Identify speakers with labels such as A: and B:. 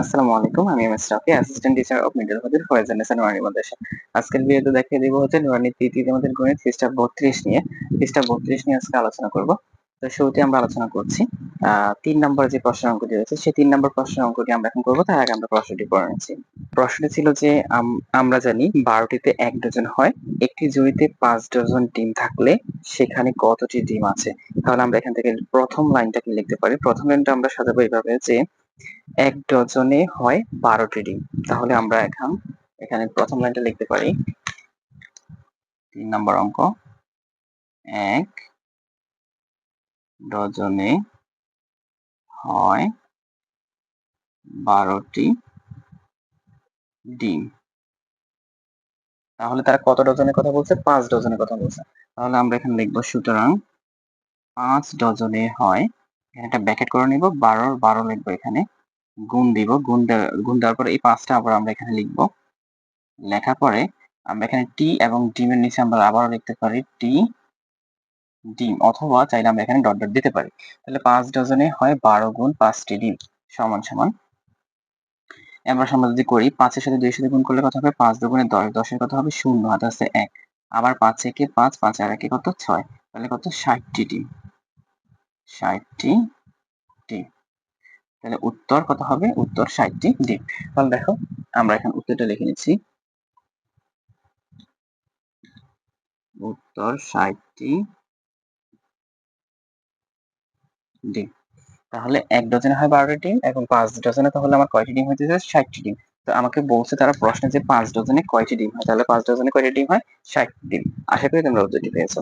A: আসসালামু আলাইকুম, আমি M S Rafi assistant teacher of middle হদের Faizan Nesan Nurani Madrasa. আজকের ভিডিওতে দেখিয়ে দেবো হচ্ছে নুরানি তৃতীয় আমাদের গণিত পৃষ্ঠা বত্রিশ নিয়ে। পৃষ্ঠা বত্রিশ নিয়ে আজকে আলোচনা করব। তো শুরুতে আমরা আলোচনা করছি তিন নম্বর যে প্রশ্ন অঙ্কটি রয়েছে, সেই তিন নম্বর প্রশ্ন অঙ্কটি আমরা এখন করব, তার আগে আমরা প্রশ্নটি পড়ে নিচ্ছি। প্রশ্নটি ছিল যে, আম- আমরা জানি বারোটিতে এক ডজন হয়, একটি জুড়িতে পাঁচ ডজন ডিম থাকলে সেখানে কতটি ডিম আছে? তাহলে আমরা এখান থেকে প্রথম লাইনটাকে লিখতে পারি? প্রথম লাইনটা আমরা সাজাবো এইভাবে যে এক ডজনে হয় বারোটি ডিম তাহলে আমরা এখন, এখানে প্রথম লাইনটা লিখতে পারি। তিন নম্বর অঙ্ক। এক ডজনে হয় বারোটি ডিম। তাহলে তারা কত ডজনের কথা বলছে? পাঁচ ডজনের কথা বলছে। তাহলে আমরা এখানে লিখব, সুতরাং পাঁচ ডজনে হয়, এখানে একটা ব্যাকেট করে নিব বারোর বারো লিখব এখানে। গুণ দিব, গুণ গুণ দেওয়ার পরে এই পাঁচটা আবার আমরা এখানে লিখব। লেখার পরে আমরা এখানে টি এবং ডিমের নিচে আমরা আবারও লিখতে পারি টি ডিম অথবা চাইলে আমরা এখানে ডট ডট দিতে পারি। তাহলে পাঁচ ডজনে হয় বারো গুণ পাঁচটি ডিম সমান সমান। আমরা যদি করি পাঁচের সাথে দুইয়ের সাথে গুণ করলে কত হবে? পাঁচ দুগুণে দশ, দশের কত হবে? শূন্য হাতে আছে এক। আবার পাঁচ একে পাঁচ? পাঁচ, আর একে কত? ছয়। তাহলে কত? ষাটটি ডিম ষাটটি ডিম তাহলে উত্তর কত হবে? উত্তর ষাটটি ডিম তাহলে দেখো, আমরা এখন উত্তরটা লিখে নিচ্ছি। উত্তর ষাটটি ডিম তাহলে এক ডজনে হয় বারোটি ডিম এবং পাঁচ ডজনে, তাহলে আমার কয়টি ডিম হইতেছে? ষাটটি ডিম। তো আমাকে বলছে তারা প্রশ্নে যে পাঁচ ডজনে কয়টি ডিম হয়। তাহলে পাঁচ ডজনে কয়টি ডিম হয়? ষাটটি ডিম। আশা করি তোমরা উত্তরটি পেয়েছ।